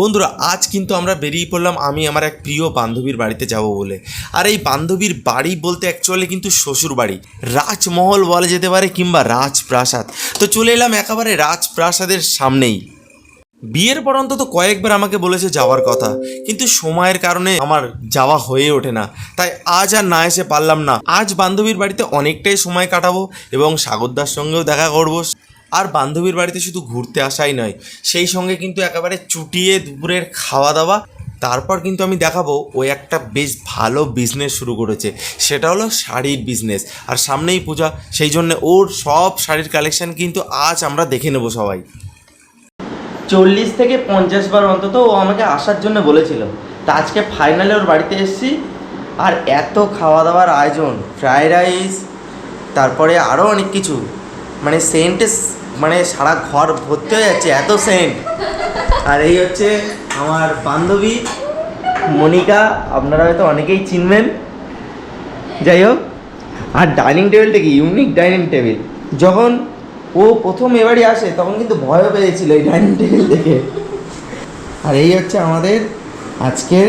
বন্ধুরা, আজ কিন্তু আমরা বেরিয়ে পড়লাম আমি আমার এক প্রিয় বান্ধবীর বাড়িতে যাব বলে। আর এই বান্ধবীর বাড়ি বলতে অ্যাকচুয়ালি কিন্তু শ্বশুর বাড়ি। রাজমহল বলা যেতে পারে কিংবা রাজপ্রাসাদ। তো চলে এলাম একেবারে রাজপ্রাসাদের সামনেই। বিয়ের পর অন্তত কয়েকবার আমাকে বলেছে যাওয়ার কথা। কিন্তু সময়ের কারণে আমার যাওয়া হয়ে ওঠে না। তাই আজ আর না এসে পারলাম না। আজ বান্ধবীর বাড়িতে অনেকটাই সময় কাটাবো এবং সাগরদার সঙ্গেও দেখা করব। আর বান্ধবীর বাড়িতে শুধু ঘুরতে আসাই নয়, সেই সঙ্গে কিন্তু একেবারে চুটিয়ে দুপুরের খাওয়া দাওয়া তারপর কিন্তু আমি দেখাবো, ও একটা বেশ ভালো বিজনেস শুরু করেছে। সেটা হলো শাড়ির বিজনেস আর সামনেই পূজা, সেই জন্য ওর সব শাড়ির কালেকশন কিন্তু আজ আমরা দেখে নেব সবাই। চল্লিশ থেকে পঞ্চাশ বার অন্তত ও আমাকে আসার জন্য বলেছিল। তা আজকে ফাইনালে ওর বাড়িতে এসেছি। আর এত খাওয়া দাওয়ার আয়োজন ফ্রাইড রাইস তারপরে আরও অনেক কিছু। মানে সেন্টে মানে সারা ঘর ভর্তি হয়ে যাচ্ছে, এত সেন্ট আর এই হচ্ছে আমার বান্ধবী মনিকা, আপনারা হয়তো অনেকেই চিনবেন। যাই হোক, আর ডাইনিং টেবিলটা কি? ইউনিক ডাইনিং টেবিল যখন ও প্রথম এবারই আসে, তখন কিন্তু ভয়ও পেয়েছিল এই ডাইনিং টেবিল থেকে আর এই হচ্ছে আমাদের আজকের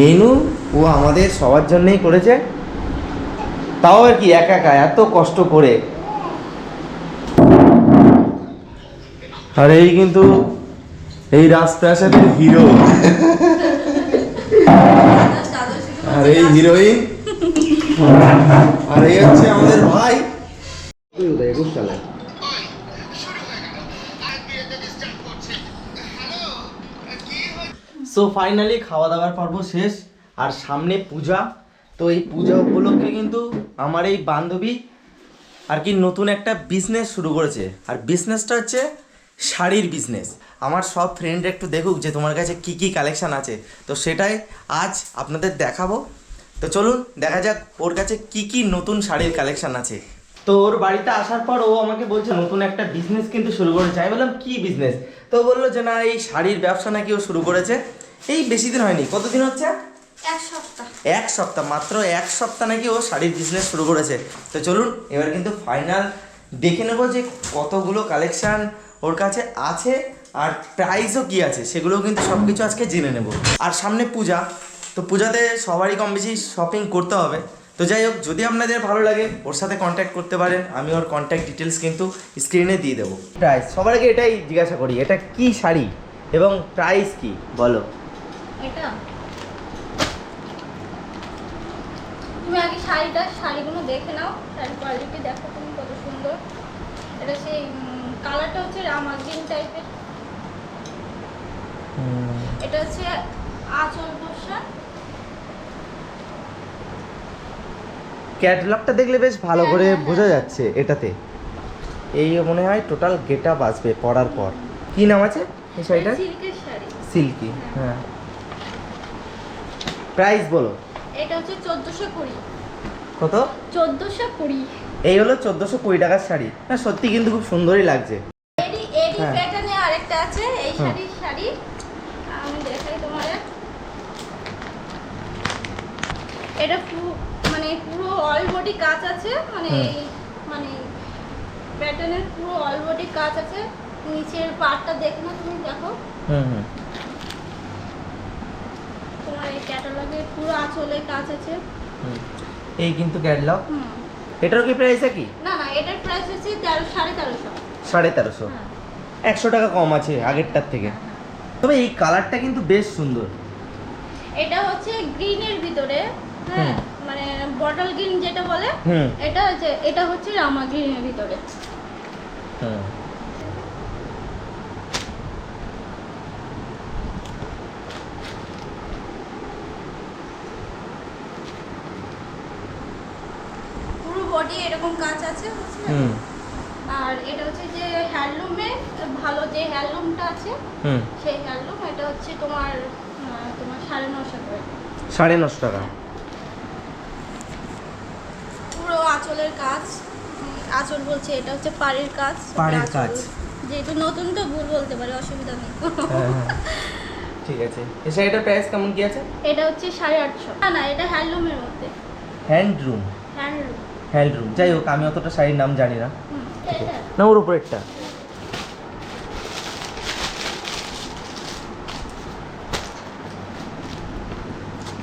মেনু ও আমাদের সবার জন্যেই করেছে। তাও আর কি একা একা, এত কষ্ট করে। আর এই কিন্তু এই রাজপ্রাসাদের হিরো। আর এই হিরোইন আর এই হচ্ছে আমাদের ভাই। সো ফাইনালি খাওয়া দাওয়ার পর্ব শেষ আর সামনে পূজা। তো এই পূজা উপলক্ষে কিন্তু আমার এই বান্ধবী আর কি নতুন একটা বিজনেস শুরু করেছে। আর বিজনেসটা হচ্ছে শাড়ির বিজনেস আমার সব ফ্রেন্ড একটু দেখুক যে তোমার কাছে কি কি কালেকশান আছে। তো সেটাই আজ আপনাদের দেখাবো। তো চলুন দেখা যাক ওর কাছে কি কি নতুন শাড়ির কালেকশান আছে। তো ওর বাড়িতে আসার পর ও আমাকে বলছে নতুন একটা বিজনেস কিন্তু শুরু করেছে। আমি বললাম কী বিজনেস তো বলল যে না এই শাড়ির ব্যবসা নাকি ও শুরু করেছে। এই বেশি দিন হয়নি। কতদিন হচ্ছে? এক সপ্তাহ। এক সপ্তাহ মাত্র এক সপ্তাহ নাকি ও শাড়ির বিজনেস শুরু করেছে। তো চলুন এবার কিন্তু ফাইনাল দেখে নেব যে কতগুলো কালেকশান ওর কাছে আছে আর প্রাইসও কি আছে সেগুলোও কিন্তু সব কিছু আজকে জেনে নেব। আর সামনে পূজা। তো পূজাতে সবারই কম বেশি শপিং করতে হবে। তো যাই হোক, যদি আপনাদের ভালো লাগে, ওর সাথে কন্ট্যাক্ট করতে পারেন। আমি ওর কন্ট্যাক্ট ডিটেলস কিন্তু স্ক্রিনে দিয়ে দেবো। প্রাইস সবার আগে এটাই জিজ্ঞাসা করি, এটা কি শাড়ি এবং প্রাইস কি? বলো। তুমি আগে শাড়িটা, শাড়িগুলো দেখে নাও শাড়ির কোয়ালিটি দেখো তুমি কত সুন্দর। এটা সেই কালারটা হচ্ছে রামা গ্রিন টাইপের এটা হচ্ছে আঁচল বসা ক্যাটলগটা দেখলে বেশ ভালো হ্যাঁ, করে হ্যাঁ, হ্যাঁ। বোঝা যাচ্ছে এটাতে। এই মনে হয় টোটাল গেট আপ আসবে পড়ার পর। কি নাম আছে এই শাড়িটা সিল্কের শাড়ি। সিল্কি হ্যাঁ। প্রাইস বলো। এটা হচ্ছে চোদ্দোশো কুড়ি। কত? চোদ্দোশো কুড়ি। এই হলো চোদ্দোশো কুড়ি টাকার শাড়ি। হ্যাঁ সত্যি কিন্তু খুব সুন্দরই লাগছে। হ্যাঁ। আরেকটা আছে এই শাড়ির শাড়ি। আমি দেখাই এটা মানে পুরো অল বডি কাজ আছে মানে এই মানে প্যাটার্নের পুরো অল বডি কাজ আছে। নিচের পার্টটা দেখো না তুমি দেখো। হুম হুম। তোমার এই ক্যাটালগে পুরো আঁচলে কাজ আছে। এই কিন্তু ক্যাটলগ হুম। এটারও কি প্রাইস একই? না না এটার প্রাইস হচ্ছে তেরো সাড়ে তেরোশো। সাড়ে তেরোশো? হ্যাঁ। একশো টাকা কম আছে আগেরটার থেকে। তবে এই কালারটা কিন্তু বেশ সুন্দর। এটা হচ্ছে গ্রিনের ভিতরে হ্যাঁ মানে বটল গ্রিন যেটা বলে এটা হচ্ছে এটা হচ্ছে রামা গ্রিনের ভিতরে। হুম পুরো বডি এরকম কাজ আছে হুম। আর এটা হচ্ছে যে হ্যান্ডলুমে ভালো যে হ্যান্ডলুমটা আছে হুম। সেই হ্যান্ডলুম এটা হচ্ছে তোমার তোমার সাড়ে নশো টাকা সাড়ে নশো টাকা। পুরো আঁচলের কাজ আঁচল বলছে এটা হচ্ছে পাড়ের কাজ পাড়ের। কাজ। যেহেতু নতুন তো ভুল বলতে পারে অসুবিধা নেই। হ্যাঁ হ্যাঁ। ঠিক আছে। এই শাড়িটার প্রাইস কেমন কি আছে? এটা হচ্ছে সাড়ে আটশো। না না এটা হ্যান্ডলুমের মধ্যে। হ্যান্ডরুম হ্যান্ডলুম। হ্যান্ডরুম যাই হোক আমি অতটা শাড়ির নাম জানি না। এটা না ওর উপরেরটা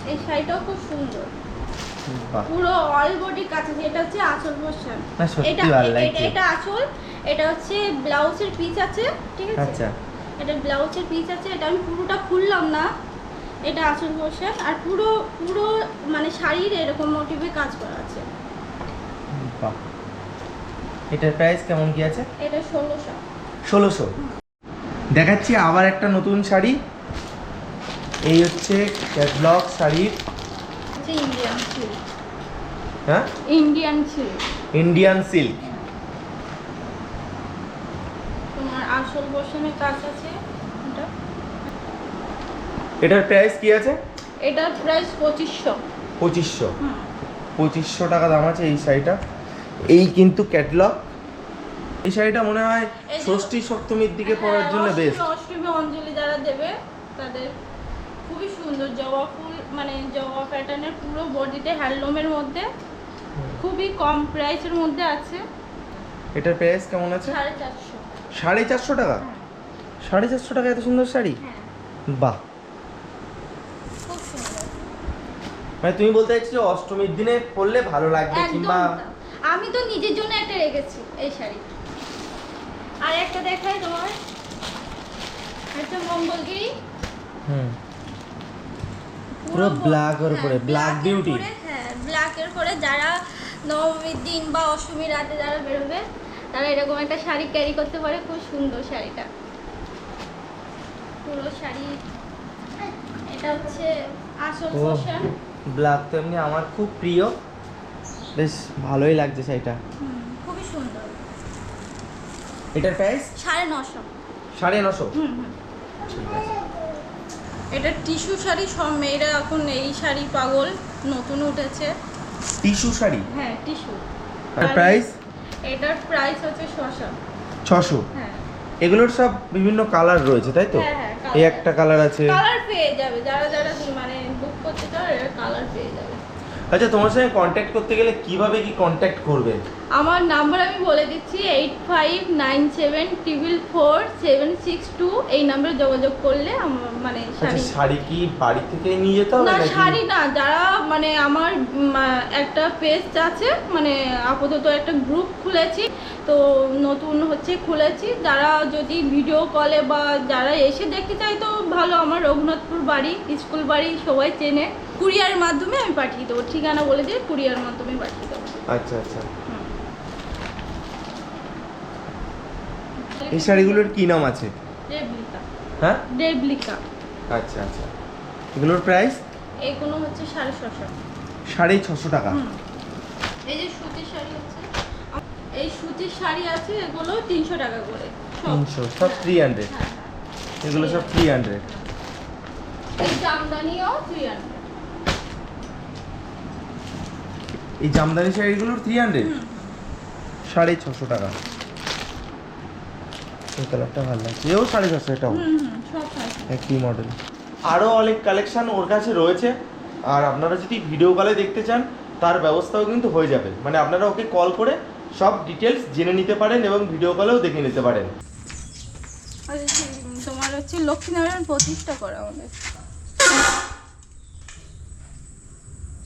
এই শাড়িটাও খুব সুন্দর। পুরো অল বডি কাছে এটা হচ্ছে আঁচল পোর্শন এটা। এটা- এটা আঁচল এটা হচ্ছে ব্লাউজের পিচ আছে ঠিক আছে? আচ্ছা। এটা ব্লাউজের পিচ আছে এটা আমি পুরোটা খুললাম না। এটা আঁচল পোর্শন আর পুরো পুরো মানে শাড়ির এরকম মোটিভে কাজ করা আছে। বাহ এটার প্রাইস কেমন কি আছে? এটা ষোলোশো। ষোলোশো। দেখাচ্ছি আবার একটা নতুন শাড়ি। এই হচ্ছে ক্যাটলগ শাড়ির। ইন্ডিয়ান সিল্ক হ্যাঁ? ইন্ডিয়ান সিল্ক ইন্ডিয়ান সিল্ক তোমার আসল কাজ আছে এটা? এটার প্রাইস কি আছে? এটার প্রাইস পঁচিশশো। পঁচিশশো। হুম পঁচিশশো টাকা দাম আছে এই শাড়িটা। এই কিন্তু ক্যাটলগ। এই শাড়িটা মনে হয় ষষ্ঠী সপ্তমীর দিকে পরার জন্য হ্যাঁ, বেস্ট অষ্টমী- অঞ্জলি যারা দেবে তাদের খুবই সুন্দর জবা ফুল মানে জবা প্যাটার্নের পুরো বডিতে হ্যান্ডলুমের মধ্যে খুবই কম প্রাইসের মধ্যে আছে। এটার প্রাইস কেমন আছে? সাড়ে চারশো। টাকা? হ্যাঁ। সাড়ে চারশো টাকা এত সুন্দর শাড়ি? হ্যাঁ। বাহ। মানে তুমি বলতে চাইছো যে অষ্টমীর দিনে পরলে ভালো লাগবে কিংবা। আমি তো নিজের জন্য একটা রেখেছি এই শাড়ি। আর একটা দেখাই তোমার একটা মঙ্গলগিরি। হুম। পুরো black এর উপরে, black beauty। হ্যাঁ ব্ল্যাকের পরে যারা নবমীর দিন বা অষ্টমীর রাতে যারা বেরোবে তারা এরকম একটা শাড়ি ক্যারি করতে পারে খুব সুন্দর শাড়িটা। পুরো শাড়ি। এটা হচ্ছে আসল। পোর্শন ব্ল্যাক তো এমনি আমার খুব প্রিয়। বেশ ভালোই লাগছে শাড়িটা। খুবই সুন্দর। এটার প্রাইস সাড়ে নশো। সাড়ে নশো? এটা টিস্যু শাড়ি সব মেয়েরা এখন এই শাড়ি পাগল নতুন উঠেছে। টিস্যু শাড়ি? হ্যাঁ টিস্যু। আর প্রাইস এটার প্রাইস হচ্ছে ছশো। ছশো? হ্যাঁ। এগুলোর সব বিভিন্ন কালার রয়েছে তাই তো? হ্যাঁ, হ্যাঁ, এই একটা কালার আছে। কালার পেয়ে যাবে যারা যারা মানে বুক করতে চাও এর কালার পেয়ে যাবে আচ্ছা তোমার সঙ্গে কন্ট্যাক্ট করতে গেলে কীভাবে কি কন্ট্যাক্ট করবে? আমার নাম্বার আমি বলে দিচ্ছি eight five nine seven triple four seven six two এই নাম্বারে যোগাযোগ করলে মানে আচ্ছা শাড়ি শাড়ি কি বাড়ি থেকে নিয়ে যেতে হবে না শাড়ি না যারা মানে আমার একটা পেজ আছে মানে আপাতত একটা গ্রুপ খুলেছি তো নতুন হচ্ছে খুলেছি যারা যদি ভিডিও কলে বা যারা এসে দেখতে চায় তো ভালো আমার রঘুনাথপুর বাড়ি স্কুল বাড়ি সবাই চেনে। কুরিয়ার মাধ্যমে আমি পাঠিয়ে দেবো ঠিকানা বলে দিয়ে কুরিয়ার মাধ্যমে পাঠিয়ে দেবো। আচ্ছা আচ্ছা। এই শাড়িগুলোর কি নাম আছে? হ্যাঁ? ডেবলিকা আচ্ছা আচ্ছা। এগুলোর প্রাইস এগুলো হচ্ছে সাড়ে ছশো। সাড়ে ছশো টাকা। এই যে সুতির শাড়ি আছে এই সুতির শাড়ি আছে এগুলো তিনশো টাকা করে তিনশো সব থ্রি হান্ড্রেড হ্যাঁ, হ্যাঁ। এগুলো সব থ্রি হান্ড্রেড এই জামদানিও থ্রি হান্ড্রেড এই জামদানি শাড়িগুলোর থ্রি হান্ড্রেড সাড়ে ছশো টাকা। এই কালারটা ভালো লাগছে। এও সাড়ে ছশো এটাও। একই মডেল আরও অনেক কালেকশন ওর কাছে রয়েছে। আর আপনারা যদি ভিডিও কলে দেখতে চান তার ব্যবস্থাও কিন্তু হয়ে যাবে। মানে আপনারা ওকে কল করে সব ডিটেলস জেনে নিতে পারেন এবং ভিডিও কলেও দেখে নিতে পারেন। আর এই তোমার হচ্ছে লক্ষ্মীনারায়ণ প্রতিষ্ঠা করা আমাদের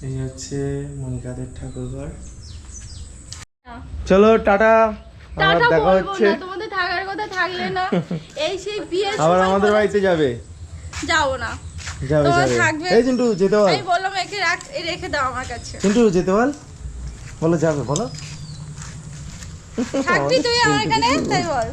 এই হচ্ছে মনিকাদের ঠাকুরঘর। হ্যাঁ। চলো টাটা। আবার দেখা হচ্ছে। তোমাদের থাকার কথা থাকলে না। এই সেই বিয়ের আবার আমাদের বাড়িতে যাবে? যাব না। যাবে যাবে। থাকবে। এই চিন্টু যেতে বল। আমি বললাম একে রাখ রেখে দাও আমার কাছে। চিন্টু যেতে বল। বলো যাবে বলো। থাকবি তুই আমার এখানে তাই বল।